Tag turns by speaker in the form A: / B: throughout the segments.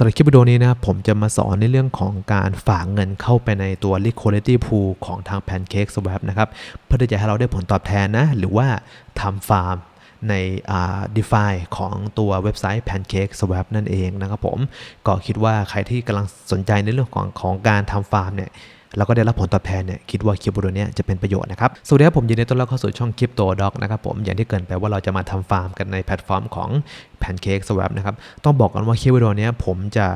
A: สำหรับคลิปวิดีโอนี้นะครับผมจะมาสอนในเรื่องของการฝากเงินเข้าไปในตัว liquidity pool ของทาง Pancake Swap นะครับเพื่อที่จะให้เราได้ผลตอบแทนนะ หรือว่าทำฟาร์มในอ่า DeFi ของตัวเว็บไซต์ Pancake Swap นั่นเองนะครับผมก็คิดว่าใครที่กำลังสนใจในเรื่องของของการทำฟาร์มเนี่ย แล้วก็ได้รับผลตอบแทนเนี่ยคิดว่าคลิปวิดีโอเนี้ยจะเป็นประโยชน์นะครับสวัสดีครับผมยินดีต้อนรับเข้าสู่ช่องคลิปโตด็อกนะครับผมอย่างที่เกินไปว่าเราจะมาทำฟาร์มกันในแพลตฟอร์มของ Pancake Swap นะครับต้องบอกกันว่าคลิปวิดีโอเนี้ยผมจะ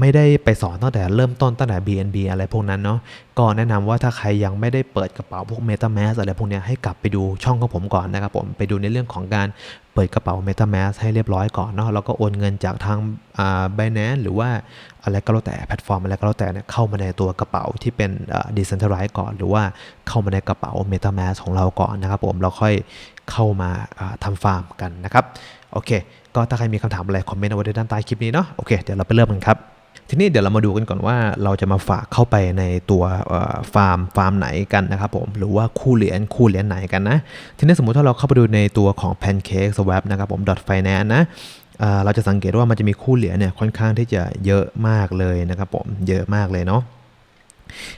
A: ไม่ได้ไปสอนตั้งแต่เริ่มต้นตั้งแต่ BNB อะไรพวกนั้นเนาะก็แนะนำว่าถ้าใครยังไม่ได้เปิดกระเป๋าพวก MetaMask อะไรพวกนี้ให้กลับไปดูช่องของผมก่อนนะครับผมไปดูในเรื่องของการเปิดกระเป๋า MetaMask ให้เรียบร้อยก่อนเนาะแล้วก็โอนเงินจากทางอ่า Binance หรือว่าอะไรก็แล้วแต่แพลตฟอร์มอะไรก็แล้วแต่เนี่ยเข้ามาในตัวกระเป๋าที่เป็นอ่า Decentralized ก่อน หรือว่าเข้ามาในกระเป๋า MetaMask ของเราก่อนนะครับผมเราค่อยเข้ามาอ่าทำฟาร์มกันนะครับโอเค ก็ถ้าใครมีคำถามอะไรคอมเมนต์เอาไว้ด้านใต้คลิปนี้เนาะโอเคเดี๋ยวเราไปเริ่มกันครับ ทีนี้เดี๋ยวเรามาดูกันก่อนว่าเราจะมาฝากเข้าไปในตัวฟาร์มฟาร์มไหนกันนะครับผมหรือว่าคู่เหรียญคู่เหรียญไหนกันนะ ทีนี้สมมุติถ้าเราเข้าไปดูในตัวของ Pancake Swap นะครับผม .finance นะเเราจะสังเกตว่ามันจะมีคู่เหรียญเนี่ยค่อนข้างที่จะเยอะมากเลยนะครับผมเยอะมากเลยเนาะ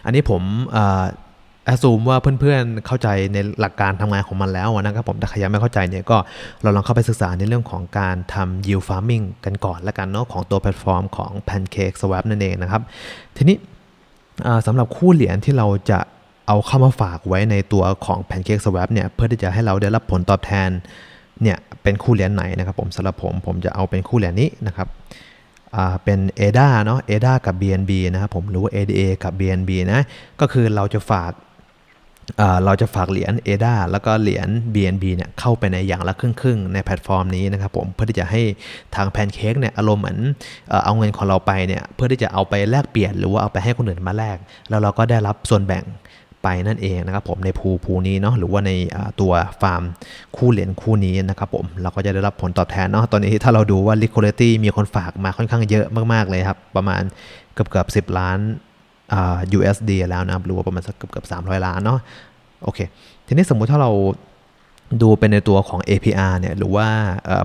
A: อันนี้ผม เอ่ออ s ซูมว่าเพื่อนๆเข้าใจในหลักการทำงานของมันแล้วนะครับผมแต่ใครยังไม่เข้าใจเนี่ยก็เราลองเข้าไปศึกษาในเรื่องของการทำ yield farming กันก่อนล้วกันเนาะของตัวแพลตฟอร์มของ Pancake Swap นั่นเองนะครับ ทีนี้สำหรับคู่เหรียญที่เราจะเอาเข้ามาฝากไว้ในตัวของ Pancake Swap เนี่ยเพื่อที่จะให้เราได้รับผลตอบแทนเนี่ยเป็นคู่เหรียญไหนนะครับผมสำหรับผมผมจะเอาเป็นคู่เหรียญนี้นะครับเป็น ADA เนาะ ADA กับ BNB นะครับผมหรือว่า ADA กับ BNB นะก็คือเราจะฝาก เราจะฝากเหรียญ ADA แล้วก็เหรียญ BNB เนี่ยเข้าไปในอย่างละครึ่งๆ ในแพลตฟอร์มนี้นะครับผมเพื่อที่จะให้ทางแพนเค้กเนี่ยอารมณ์เหมือนเอาเงินของเราไปเนี่ยเพื่อที่จะเอาไปแลกเปลี่ยนหรือว่าเอาไปให้คนอื่นมาแลกแล้วเราก็ได้รับส่วนแบ่งไปนั่นเองนะครับผมในภูภูนี้เนาะหรือว่าในตัวฟาร์มคู่เหรียญคู่นี้นะครับผมเราก็จะได้รับผลตอบแทนเนาะตอนนี้ถ้าเราดูว่า liquidity มีคนฝากมาค่อนข้างเยอะมากๆเลยครับประมาณเกือบเกือบสิบล้าน USD แล้วนะครับหรือว่าประมาณสักเกือบเกือบสามร้อยล้านเนาะโอเค ทีนี้สมมุติถ้าเราดูเป็นในตัวของ APR เนี่ยหรือว่า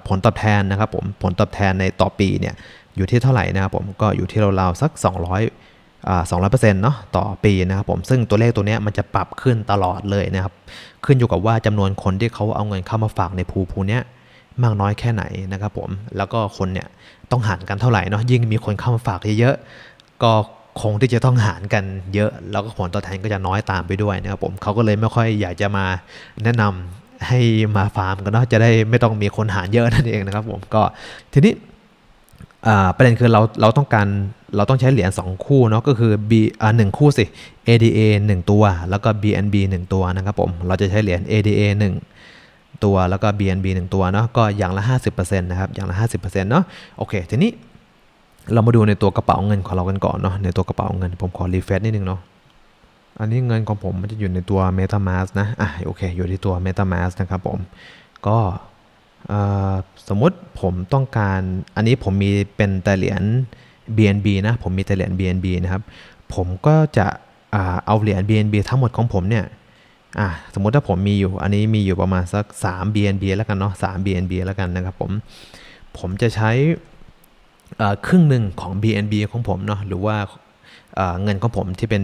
A: ผลตอบแทนนะครับผมผลตอบแทนในต่อปีเนี่ยอยู่ที่เท่าไหร่นะครับผมก็อยู่ที่ราวๆสัก 200อ่า200%เซ็นต์เนาะต่อปีนะครับผมซึ่งตัวเลขตัวเนี้ยมันจะปรับขึ้นตลอดเลยนะครับ ขึ้นอยู่กับว่าจำนวนคนที่เขาเอาเงินเข้ามาฝากในภูภูเนี้ยมากน้อยแค่ไหนนะครับผมแล้วก็คนเนี่ยต้องหารกันเท่าไหร่เนาะยิ่งมีคนเข้ามาฝากเยอะๆก็ คงที่จะต้องหารกันเยอะ แล้วก็ผลตอบแทนก็จะน้อยตามไปด้วยนะครับผมเขาก็เลยไม่ค่อยอยากจะมาแนะนำให้มาฟาร์มกันเนาะจะได้ไม่ต้องมีคนหารเยอะนั่นเองนะครับผมก็ทีนี้ประเด็นคือเราเราต้องการเราต้องใช้เหรียญ2 คู่เนาะก็คือ B อ่าหนึ่งคู่สิ ADA 1 ตัว แล้วก็ BNB 1 ตัวนะครับผมเราจะใช้เหรียญ ADA 1 ตัวแล้วก็ BNB 1 ตัวเนาะก็อย่างละ 50%นะครับอย่างละ 50%เนาะโอเคทีนี้ เรามาดูในตัวกระเป๋าเงินของเรากันก่อนเนาะในตัวกระเป๋าเงินผมขอรีเฟรชนิดนึงเนาะอันนี้เงินของผมมันจะอยู่ในตัว MetaMask นะอะโอเค อยู่ที่ตัว MetaMask นะครับผมก็สมมติผมต้องการอันนี้ผมมีเป็นแต่เหรียญ BNB นะผมมีแต่เหรียญ BNB นะครับ ผมก็จะอเอาเหรียญ BNB ทั้งหมดของผมเนี่ยอะสมมติถ้าผมมีอยู่ อันนี้มีอยู่ประมาณสัก 3 BNB แล้วกันเนาะ3 BNB แล้วกันนะครับผมผมจะใช้ ครึ่งหนึ่งของ BNB ของผมเนาะหรือว่าเงินของผมที่เป็น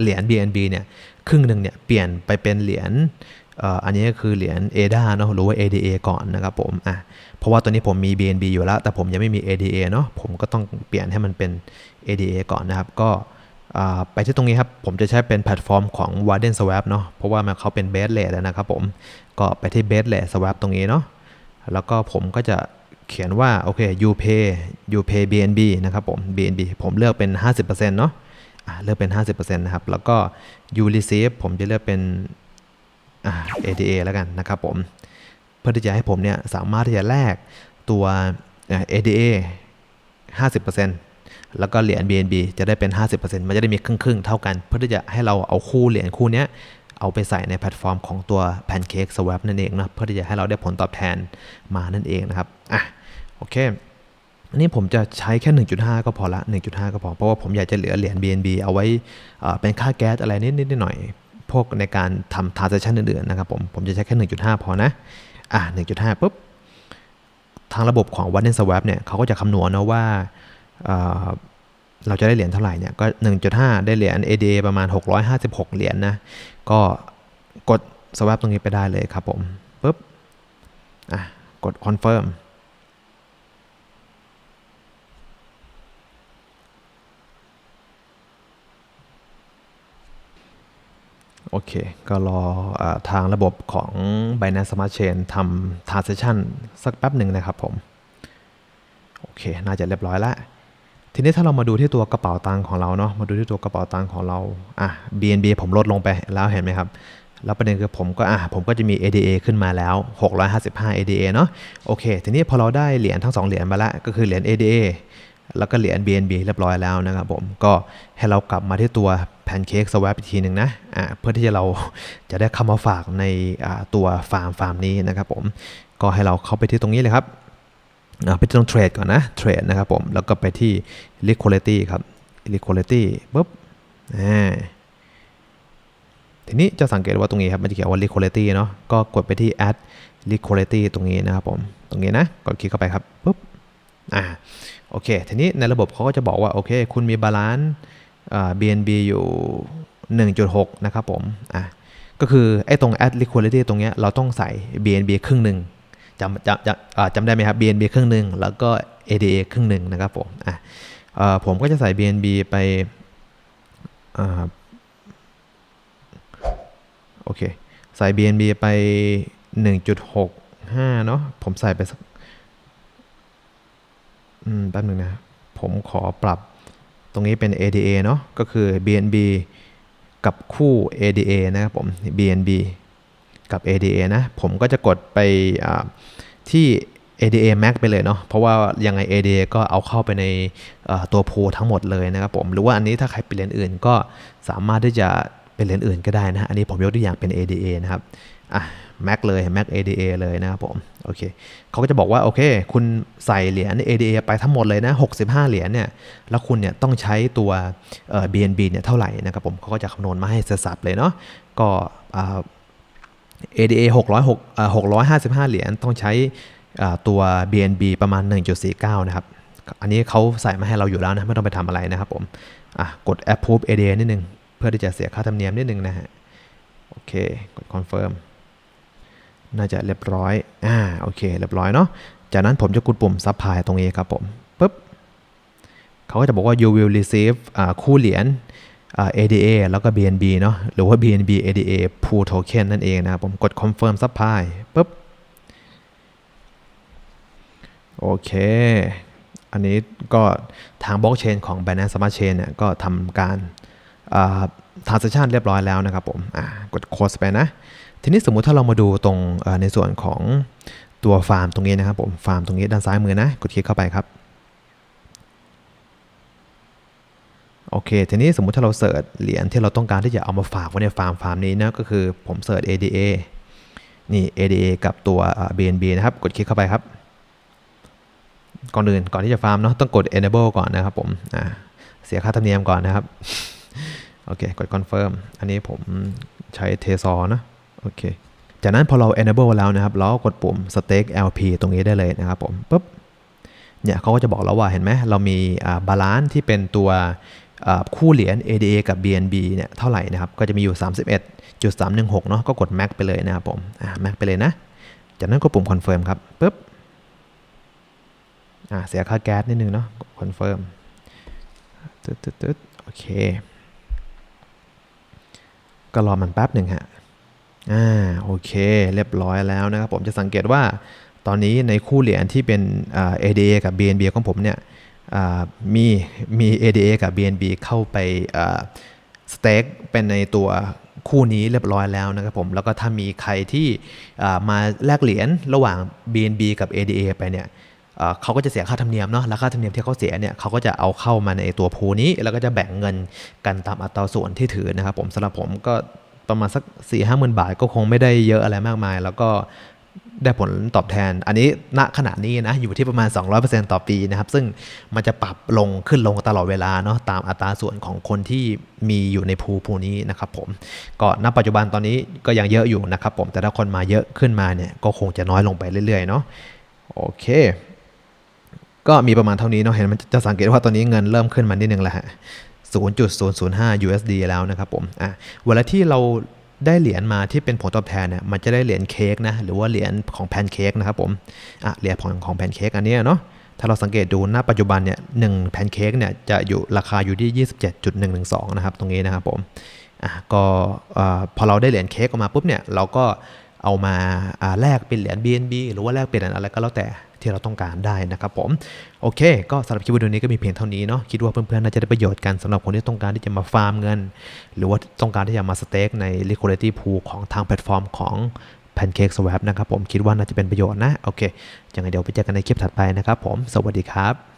A: เหรียญ BNB เนี่ยครึ่งหนึ่งเนี่ยเปลี่ยนไปเป็นเหรียญอันนี้ก็คือเหรียญ ADA เนาะหรือว่า ADA ก่อนนะครับผมอะเพราะว่าตัวนี้ผมมี BNB อยู่แล้ว แต่ผมยังไม่มี ADA เนาะผมก็ต้องเปลี่ยนให้มันเป็น ADA ก่อนนะครับ ก็ไปที่ตรงนี้ครับ ผมจะใช้เป็นแพลตฟอร์มของ Warden Swap เนาะเพราะว่ามันเขาเป็น Base Rate นะครับผมก็ไปที่ Base Rate Swap ตรงนี้เนาะแล้วก็ผมก็จะ เขียนว่าโอเค you pay you pay BNB นะครับผม BNB ผมเลือกเป็น 50%เนาะะเลือกเป็น 50%นะครับ แล้วก็ you Receive ผมจะเลือกเป็น ADA แล้วกันนะครับผม เพื่อที่จะให้ผมเนี่ยสามารถที่จะแลกตัวอ่า ADA 50%แล้วก็เหรียญ BNB จะได้เป็น 50%มันจะได้มีครึ่งๆ เท่ากัน เพื่อที่จะให้เราเอาคู่เหรียญคู่เนี้ย เอาไปใส่ในแพลตฟอร์มของตัว Pancake Swap นั่นเองนะเพื่อที่จะให้เราได้ผลตอบแทนมานั่นเองนะครับอะโอเคอันนี้ผมจะใช้แค่ 1.5 ก็พอละ 1.5 ก็พอ เพราะว่าผมอยากจะเหลือเหรียญ BNB เอาไว้เอ่อเป็นค่าแก๊สอะไรนิดๆหน่อยพวกในการทำ transaction อื่นๆนะครับผม ผมจะใช้แค่ 1.5 พอนะ อะ 1.5 ปุ๊บ ทางระบบของ w a t n e t Swap เนี่ยเขาก็จะคำนวณนะว่า เราจะได้เหรียญเท่าไหร่เนี่ยก็ 1.5 ได้เหรียญ ADA ประมาณ 656 เหรียญนะ ก็กด swap ตรงนี้ไปได้เลยครับผมปุ๊บอะกด confirm โอเค ก็รออทางระบบของ Binance Smart Chain ทำ transaction สักแป๊บหนึ่งนะครับผม โอเค น่าจะเรียบร้อยแล้ว ทีนี้ถ้าเรามาดูที่ตัวกระเป๋าตังค์ของเราเนาะมาดูที่ตัวกระเป๋าตังค์ของเราอะ BNB ผมลดลงไปแล้วเห็นไหมครับแล้วประเด็นคือผมก็อะผมก็จะมี ADA ขึ้นมาแล้ว 655 ADA เนาะโอเค ทีนี้พอเราได้เหรียญทั้ง 2 เหรียญมาแล้วก็คือเหรียญ ADA แล้วก็เหรียญ BNB เรียบร้อยแล้วนะครับผมก็ให้เรากลับมาที่ตัว Pancake Swap อีกทีหนึ่งนะอ่าเพื่อที่จะเราจะได้เข้ามาฝากในอ่าตัวฟาร์มฟาร์มนี้นะครับผมก็ให้เราเข้าไปที่ตรงนี้เลยครับ ไปที่ตรงเทรดก่อนนะเทรดนะครับผมแล้วก็ไปที่ liquidity ครับ liquidity ปุ๊บอ่าทีนี้จะสังเกตว่าตรงนี้ครับมันจะเขียนว่า liquidity เนาะก็กดไปที่ add liquidity ตรงนี้นะครับผมตรงนี้นะกดคลิกเข้าไปครับปุ๊บอ่าโอเค ทีนี้ในระบบเขาก็จะบอกว่าโอเค คุณมีบาลานซ์ BNB อยู่ 1.6 นะครับผมอะก็คือไอ้ตรง add liquidity ตรงเนี้ยเราต้องใส่ BNB ครึ่งหนึ่ง จำจำจำจำได้ไหมครับ BNB ครึ่งหนึ่งแล้วก็ ADA ครึ่งหนึ่งนะครับผมอะผมก็จะใส่ BNB ไปโอเค ใส่ BNB ไป 1.65 เนาะผมใส่ไปสักอืมแป๊บนึงนะ ผมขอปรับตรงนี้เป็น ADA เนาะก็คือ BNB กับคู่ ADA นะครับผม BNB กับ ADA นะ ผมก็จะกดไปที่ ADA Max ไปเลยเนาะ เพราะว่ายังไง ADA ก็เอาเข้าไปในตัวโพทั้งหมดเลยนะครับผม หรือว่าอันนี้ถ้าใครเป็นเหรียญอื่นก็สามารถที่จะเป็นเหรียญอื่นก็ได้นะ อันนี้ผมยกตัวอย่างเป็น ADA นะครับ อะ Mac เลย Mac ADA เลยนะครับผม โอเค เขาก็จะบอกว่าโอเค คุณใส่เหรียญ ADA ไปทั้งหมดเลยนะ 65 เหรียญเนี่ย แล้วคุณเนี่ยต้องใช้ตัว BNB เนี่ยเท่าไหร่นะครับผมเขาก็จะคำนวณมาให้เสร็จสับเลยเนาะ ก็ ADA 606 655 เหรียญต้องใช้ตัว BNB ประมาณ 1.49 นะครับ อันนี้เขาใส่มาให้เราอยู่แล้วนะ ไม่ต้องไปทำอะไรนะครับผมอะกด approve ADA นิดนึง เพื่อที่จะเสียค่าธรรมเนียมนิดนึงนะฮะ โอเค กด confirm น่าจะเรียบร้อย อ่า โอเค เรียบร้อยเนาะ จากนั้นผมจะกดปุ่ม supply ตรงนี้ครับผมปุ๊บ เขาก็จะบอกว่า you will receive คู่เหรียญ ADA แล้วก็ BNB เนาะหรือว่า BNB ADA pool token นั่นเองนะครับผมกด confirm supply ปุ๊บ โอเค อันนี้ก็ทางบล็อกเชนของ Binance Smart Chain เนี่ยก็ทำการ transaction เรียบร้อยแล้วนะครับผมกด close ไปนะ ทีนี้สมมุติถ้าเรามาดูตรงในส่วนของตัวฟาร์มตรงนี้นะครับผมฟาร์มตรงนี้ด้านซ้ายมือนะ กดคลิกเข้าไปครับ โอเค ทีนี้สมมุติถ้าเราเสิร์ชเหรียญที่เราต้องการที่จะเอามาฝากไว้ในฟาร์มฟาร์มนี้นะก็คือผมเสิร์ช ADA นี่ ADA กับตัว BNB นะครับ กดคลิกเข้าไปครับ ก่อนอื่นก่อนที่จะฟาร์มเนาะต้องกด enable ก่อนนะครับผมอ่าเสียค่าธรรมเนียมก่อนนะครับ โอเค กด confirm อันนี้ผมใช้เทซอนะโอเค จากนั้นพอเรา enable แล้วนะครับ เราก็กดปุ่ม stake LP ตรงนี้ได้เลยนะครับผมปุ๊บเนี่ยเขาก็จะบอกเราว่าเห็นไหมเรามีบาลานซ์ที่เป็นตัว คู่เหรียญ ADA กับ BNB เนี่ยเท่าไหร่นะครับ ก็จะมีอยู่ 31.316 เนาะก็กด max ไปเลยนะครับผมอ่า max ไปเลยนะ จากนั้นก็ปุ่ม confirm ครับปุ๊บอ่าเสียค่าแก๊สนิดนึงเนาะ confirm ตึ๊ดตึ๊ดโอเค ก็รอมันแป๊บหนึ่งฮะอ่าโอเค เรียบร้อยแล้วนะครับผมจะสังเกตว่าตอนนี้ในคู่เหรียญที่เป็น ADA กับ BNB ของผมเนี่ย มีมี ADA กับ BNB เข้าไปสเต็กเป็นในตัวคู่นี้เรียบร้อยแล้วนะครับผมแล้วก็ถ้ามีใครที่มาแลกเหรียญระหว่าง BNB กับ ADA ไปเนี่ยเขาก็จะเสียค่าธรรมเนียมเนาะแล้วค่าธรรมเนียมที่เขาเสียเนี่ยเขาก็จะเอาเข้ามาในตัวพูนี้ แล้วก็จะแบ่งเงินกันตามอัตราส่วนที่ถือนะครับผมสำหรับผมก็ประมาณสัก4ี่ห้าหมื่นบาทก็คงไม่ได้เยอะอะไรมากมาย แล้วก็ ได้ผลตอบแทน อันนี้ณขณะนี้นะอยู่ที่ประมาณ 200%ต่อปีนะครับ ซึ่งมันจะปรับลงขึ้นลงตลอดเวลาเนาะตามอัตราส่วนของคนที่มีอยู่ในภูภูนี้นะครับผมก็ณปัจจุบันตอนนี้ก็ยังเยอะอยู่นะครับผมแต่ถ้าคนมาเยอะขึ้นมาเนี่ยก็คงจะน้อยลงไปเรื่อยๆเนาะโอเค ก็มีประมาณเท่านี้เนาะเห็นมันจะสังเกตว่าตอนนี้เงินเริ่มขึ้นมานิดนึงแล้วฮะ0.005 USD แล้วนะครับผมอะเวลาที่เรา ได้เหรียญมาที่เป็นผลตอบแทนเนี่ยมันจะได้เหรียญเค้กนะหรือว่าเหรียญของแพนเค้กนะครับผมอะเหรียญของของแพนเค้กอันนี้เนาะถ้าเราสังเกตดูณปัจจุบันเนี่ยหนึ่งแพนเค้กเนี่ยจะอยู่ราคาอยู่ที่ 27.112 นะครับตรงนี้นะครับผมอะก็อ่พอเราได้เหรียญเค้กออกมาปุ๊บเนี่ยเราก็ เอามาแลกเป็นเหรียญ BNB หรือว่าแลกเป็นเหรียญอะไรก็แล้วแต่ที่เราต้องการได้นะครับผม โอเค ก็สำหรับคลิปวิดีโอนี้ก็มีเพียงเท่านี้เนาะคิดว่าเพื่อนๆน่าจะได้ประโยชน์กันสำหรับคนที่ต้องการที่จะมาฟาร์มเงิน หรือว่าต้องการที่จะมาสเต็กใน liquidity pool ของทางแพลตฟอร์มของ Pancake Swap นะครับผมคิดว่าน่าจะเป็นประโยชน์นะ โอเคยังไงเดี๋ยวไปเจอกันในคลิปถัดไปนะครับผม สวัสดีครับ